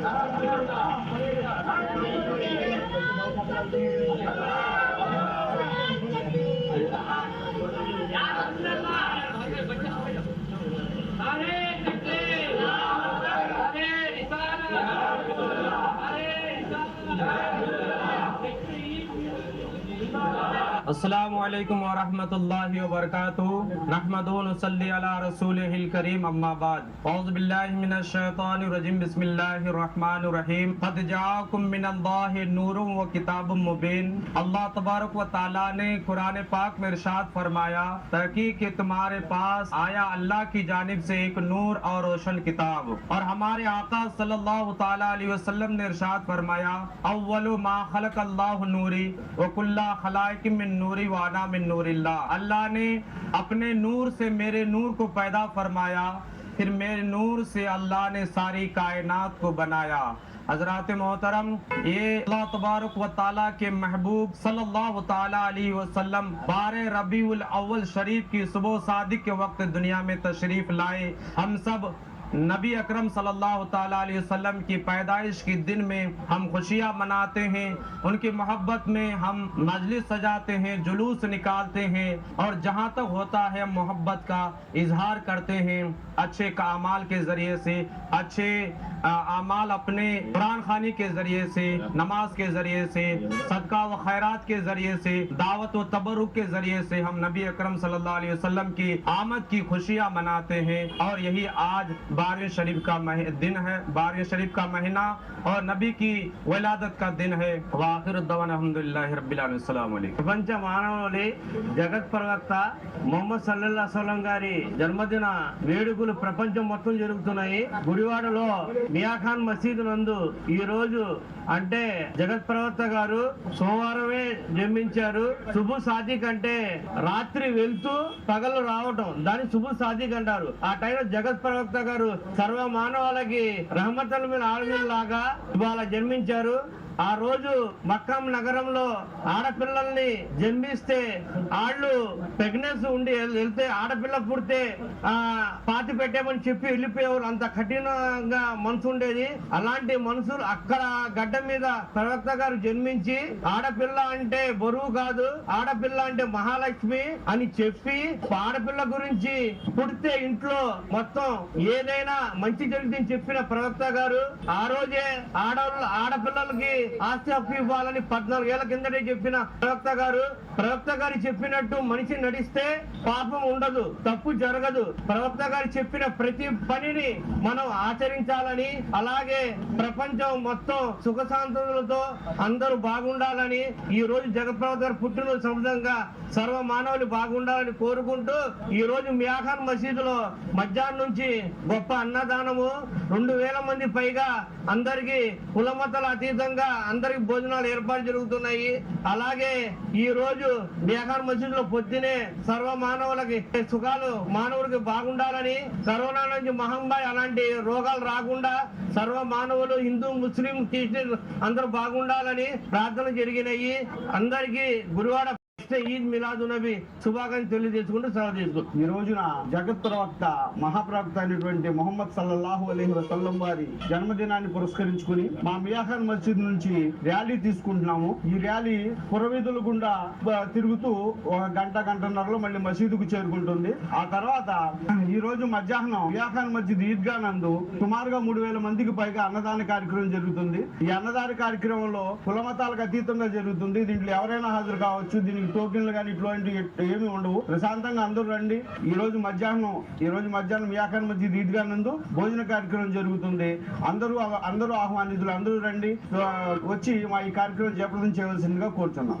Thank you. السلام علیکم ورحمت اللہ وبرکاتہ۔ نحمد ونصلی علی رسوله الکریم، اما بعد۔ اعوذ باللہ من الشیطان الرجیم، بسم اللہ الرحمن الرحیم۔ قد جاکم من اللہ نور و کتاب مبین۔ اللہ تبارک و تعالی نے قرآن پاک میں ارشاد فرمایا، تحقیق کہ تمہارے پاس آیا اللہ کی جانب سے ایک نور اور روشن کتاب۔ اور ہمارے آقا صلی اللہ تعالی علیہ وسلم نے ارشاد فرمایا، اول ما خلق اللہ نوری و کلا خلائق من نوری وانا من نور اللہ۔ اللہ نے اپنے نور سے میرے نور کو پیدا فرمایا، پھر میرے نور سے اللہ نے ساری کائنات کو بنایا۔ حضرات محترم، یہ اللہ تبارک و تعالیٰ کے محبوب صلی اللہ تعالیٰ علیہ وسلم بار ربیع الاول شریف کی صبح صادق کے وقت دنیا میں تشریف لائے۔ ہم سب نبی اکرم صلی اللہ تعالیٰ علیہ وسلم کی پیدائش کے دن میں ہم خوشیاں مناتے ہیں، ان کی محبت میں ہم مجلس سجاتے ہیں، جلوس نکالتے ہیں اور جہاں تک ہوتا ہے محبت کا اظہار کرتے ہیں۔ اچھے کامال کے ذریعے سے، اچھے اعمال اپنے قرآن خانی کے ذریعے سے، نماز کے ذریعے سے، صدقہ و خیرات کے ذریعے سے، دعوت و تبرک کے ذریعے سے ہم نبی اکرم صلی اللہ علیہ وسلم کی آمد کی خوشیاں مناتے ہیں۔ اور یہی آج बारहवीं शरीफ का मह- दिन है बारहवीं शरीफ का महीना और नबी की वलादत का दिन है वाखिर दवान अल्हम्दुलिल्लाहि रब्बिल आलमीन अस्सलाम वालेकुम ప్రపంచ మానవుడి జగత్ ప్రవక్త మొహమ్మద్ సల్లల్లా సలం గారి జన్మదిన వేడుకలు ప్రపంచం మొత్తం జరుగుతున్నాయి గుడివాడలో మియాఖాన్ మసీదు నందు ఈ రోజు అంటే జగత్ ప్రవక్త గారు సోమవారమే జన్మించారు శుభు సాదిక్ అంటే రాత్రి వెళ్తూ పగలు రావటం దాన్ని శుభు సాదిక్ అంటారు ఆ టైంలో జగత్ ప్రవక్త గారు సర్వ మానవాళకి రహమతుల మీద ఆలమీల లాగా ఇవాళ జన్మించారు. ఆ రోజు మక్కం నగరంలో ఆడపిల్లల్ని జన్మిస్తే వాళ్ళు ప్రెగ్నెన్సీ ఉండి వెళ్తే ఆడపిల్ల పుడితే రాతి పెట్టామని చెప్పి వెళ్ళిపోయేవారు. అంత కఠినంగా మనసు ఉండేది. అలాంటి మనుషులు అక్కడ గడ్డ మీద ప్రవక్త గారు జన్మించి ఆడపిల్ల అంటే బరువు కాదు ఆడపిల్ల అంటే మహాలక్ష్మి అని చెప్పి ఆడపిల్ల గురించి పుడితే ఇంట్లో మొత్తం ఏదైనా మంచి జరుగుతుంది చెప్పిన ప్రవక్త గారు ఆ రోజే ఆడవాళ్ళు ఆడపిల్లలకి ఆస్తి అప్పు ఇవ్వాలని పద్నాలుగేళ్ళ కిందటే చెప్పిన ప్రవక్త గారు. ప్రవక్త గారు చెప్పినట్టు మనిషి నడిస్తే పాపం ఉండదు తప్పు జరగదు. ప్రవక్త గారు చెప్పిన ప్రతి పనిని మనం ఆచరించాలని అలాగే ప్రపంచం మొత్తం సుఖశాంతులతో అందరూ బాగుండాలని ఈ రోజు జగత్ప్రవక్త గారు పుట్టినరోజు సముద్రంగా సర్వ మానవులు బాగుండాలని కోరుకుంటూ ఈ రోజు మ్యాఖాన్ మసీదులో మధ్యాహ్నం నుంచి గొప్ప అన్నదానము రెండు వేల మంది పైగా అందరికి కులమతల అతీతంగా అందరికి భోజనాలు ఏర్పాటు జరుగుతున్నాయి. అలాగే ఈ రోజు మ్యాఖాన్ మసీదులో పొద్దునే సర్వ మానవులకి సుఖాలు మానవుడికి బాగుండాలని కరోనా నుంచి మహమ్మారి అలాంటి రోగాలు రాకుండా సర్వ మానవులు హిందూ ముస్లిం క్రిస్టియన్ అందరూ బాగుండాలని ప్రార్థన జరిగినాయి. అందరికీ గురువాడ ఈద్ మిలాదు నబి శుభాకాంక్షలు తెలియజేసుకుంటూ సెలవు తీసుకుంటాం. ఈ రోజున జగత్ ప్రవక్త మహాప్రవక్త అయినటువంటి మొహమ్మద్ సల్లల్లాహు అలైహి వసల్లం వారి జన్మదినాన్ని పురస్కరించుకుని మా మియాఖాన్ మస్జిద్ నుంచి ర్యాలీ తీసుకుంటున్నాము. ఈ ర్యాలీ పురవీధుల గుండా తిరుగుతూ ఒక గంట గంటన్నరలో మళ్ళీ మసీదుకు చేరుకుంటుంది. ఆ తర్వాత ఈ రోజు మధ్యాహ్నం మియాఖాన్ మస్జిద్ ఈద్గా నందు సుమారుగా మూడు వేల మందికి పైగా అన్నదాన కార్యక్రమం జరుగుతుంది. ఈ అన్నదాన కార్యక్రమంలో కులమతాలకు అతీతంగా జరుగుతుంది. దీంట్లో ఎవరైనా హాజరు కావచ్చు. దీనికి టోకెన్లు కానీ ఇటువంటి ఏమీ ఉండవు. ప్రశాంతంగా అందరూ రండి. ఈ రోజు మధ్యాహ్నం ఈ రోజు మధ్యాహ్నం వ్యాఖ్యాన మధ్య ఈద్గా నందు భోజన కార్యక్రమం జరుగుతుంది. అందరూ అందరూ ఆహ్వానితులు అందరూ రండి. వచ్చి మా ఈ కార్యక్రమం జయప్రదం చేయవలసిందిగా కోరుతున్నాం.